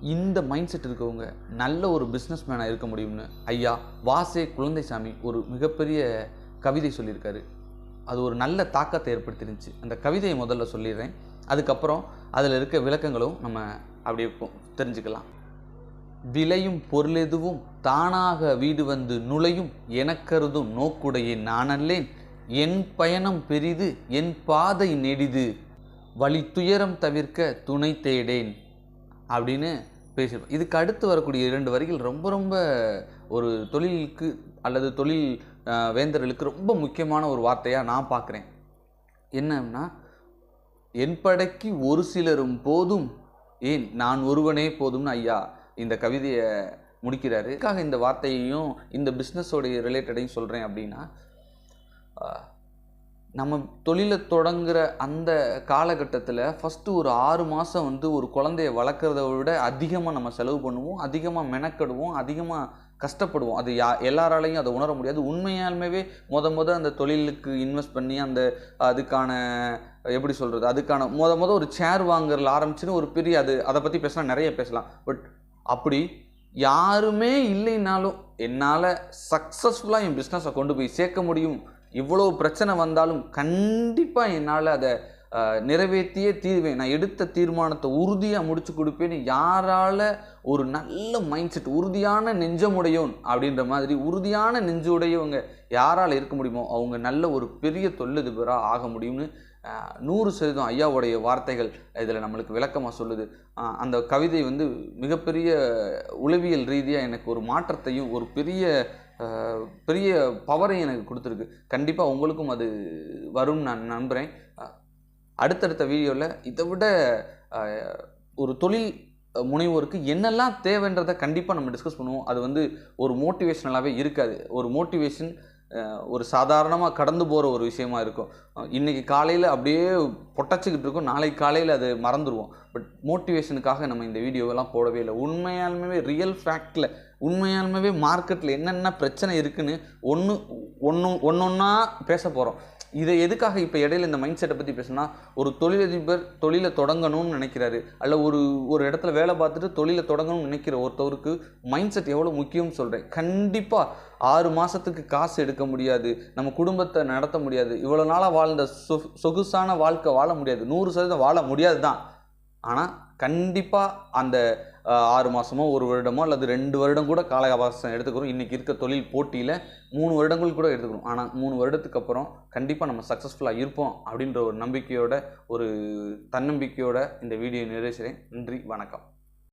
இந்த mind set இருக்கவங்க நல்ல ஒரு பிஸ்னஸ் மேனாக இருக்க முடியும்னு ஐயா வாசே குழந்தைசாமி ஒரு மிகப்பெரிய கவிதை சொல்லியிருக்காரு. அது ஒரு நல்ல தாக்கத்தை ஏற்படுத்திருந்துச்சு. அந்த கவிதையை முதல்ல சொல்லிடுறேன். அதுக்கப்புறம் அதில் இருக்க விளக்கங்களும் நம்ம அப்படியே தெரிஞ்சுக்கலாம். விளையும் பொருளெதுவும் தானாக வீடு வந்து நுழையும் எனக்கருதும் நோக்குடைய நானல்லேன். என் பயணம் பெரிது என் பாதை நெடிது. வழி துயரம் தவிர்க்க துணை தேடேன். அப்படின்னு பேசியிருப்போம். இதுக்கு அடுத்து வரக்கூடிய இரண்டு வரிகள் ரொம்ப ரொம்ப ஒரு தொழிலுக்கு அல்லது தொழில் வேந்தர்களுக்கு ரொம்ப முக்கியமான ஒரு வார்த்தையாக நான் பார்க்குறேன். என்னன்னா என் படைக்கு ஒரு சிலரும் போதும். ஏன்? நான் ஒருவனே போதும்னு ஐயா இந்த கவிதையை முடிக்கிறாரு. இந்த வார்த்தையையும் இந்த பிஸ்னஸோடைய ரிலேட்டடையும் சொல்கிறேன் அப்படின்னா நம்ம தொழிலை தொடங்குகிற அந்த காலகட்டத்தில் ஃபஸ்ட்டு ஒரு ஆறு மாதம் வந்து ஒரு குழந்தைய வளர்க்குறத விட அதிகமாக நம்ம செலவு பண்ணுவோம் அதிகமாக மெனக்கெடுவோம் அதிகமாக கஷ்டப்படுவோம். அது யா எல்லாராலையும் அதை உணர முடியாது. உண்மையாலுமே முத முத அந்த தொழிலுக்கு இன்வெஸ்ட் பண்ணி அந்த அதுக்கான எப்படி சொல்கிறது அதுக்கான முத முத ஒரு சேர் வாங்குறதுல ஆரம்பிச்சுன்னு ஒரு பெரிய அது அதை பற்றி பேசலாம் நிறைய பேசலாம். பட் அப்படி யாருமே இல்லைனாலும் என்னால் சக்ஸஸ்ஃபுல்லாக என் பிஸ்னஸை கொண்டு போய் சேர்க்க முடியும் இவ்வளோ பிரச்சனை வந்தாலும் கண்டிப்பாக என்னால் அதை நிறைவேற்றியே தீர்வேன். நான் எடுத்த தீர்மானத்தை உறுதியாக முடிச்சு கொடுப்பேன்னு யாரால் ஒரு நல்ல மைண்ட் செட் உறுதியான நெஞ்சமுடையோன் அப்படின்ற மாதிரி உறுதியான நெஞ்சுடையவங்க யாரால் இருக்க முடியுமோ அவங்க நல்ல ஒரு பெரிய தொழிலதிபராக ஆக முடியும்னு நூறு சதவீதம் ஐயாவுடைய வார்த்தைகள் இதில் நம்மளுக்கு விளக்கமாக சொல்லுது. அந்த கவிதை வந்து மிகப்பெரிய உளவியல் ரீதியாக எனக்கு ஒரு மாற்றத்தையும் ஒரு பெரிய பெரிய பவரை எனக்கு கொடுத்துருக்கு. கண்டிப்பாக உங்களுக்கும் அது வரும்னு நான் நம்புகிறேன் அடுத்தடுத்த வீடியோவில் இதை விட ஒரு தொழில் முனைவோருக்கு என்னெல்லாம் தேவைன்றதை கண்டிப்பாக நம்ம டிஸ்கஸ் பண்ணுவோம். அது வந்து ஒரு மோட்டிவேஷனலாகவே இருக்காது. ஒரு மோட்டிவேஷன் ஒரு சாதாரணமாக கடந்து போகிற ஒரு விஷயமா இருக்கும். இன்றைக்கி காலையில் அப்படியே பொட்டச்சிக்கிட்டு இருக்கும். நாளைக்கு காலையில் அது மறந்துடுவோம் பட் மோட்டிவேஷனுக்காக நம்ம இந்த வீடியோவெல்லாம் போடவே இல்லை. உண்மையாலுமே ரியல் ஃபேக்டில் உண்மையாலுமே மார்க்கெட்டில் என்னென்ன பிரச்சனை இருக்குதுன்னு ஒன்று ஒன்று ஒன்று ஒன்றா பேச போகிறோம் இதை எதுக்காக இப்போ இடையில இந்த மைண்ட் செட்டை பற்றி பேசுனா ஒரு தொழிலதிபர் தொழிலை தொடங்கணும்னு நினைக்கிறாரு. அல்ல ஒரு ஒரு இடத்துல வேலை பார்த்துட்டு தொழிலை தொடங்கணும்னு நினைக்கிற ஒருத்தவருக்கு மைண்ட் செட் எவ்வளோ முக்கியம்னு சொல்கிறேன் கண்டிப்பாக ஆறு மாதத்துக்கு காசு எடுக்க முடியாது. நம்ம குடும்பத்தை நடத்த முடியாது. இவ்வளோ நாளாக வாழ்ந்த சொ சொகுசான வாழ்க்கை வாழ முடியாது. நூறு சதவீதம் வாழ முடியாது தான் ஆனால் கண்டிப்பாக அந்த ஆறு மாதமோ ஒரு வருடமோ அல்லது ரெண்டு வருடம் கூட கால அவகாசம் எடுத்துக்கிறோம். இன்றைக்கி இருக்க தொழில் போட்டியில் மூணு வருடங்கள் கூட எடுத்துக்கிறோம். ஆனால் மூணு வருடத்துக்கு அப்புறம் கண்டிப்பாக நம்ம சக்ஸஸ்ஃபுல்லாக இருப்போம் அப்படின்ற ஒரு நம்பிக்கையோட ஒரு தன்னம்பிக்கையோட இந்த வீடியோ நிறைவேற்றுகிறேன் நன்றி வணக்கம்.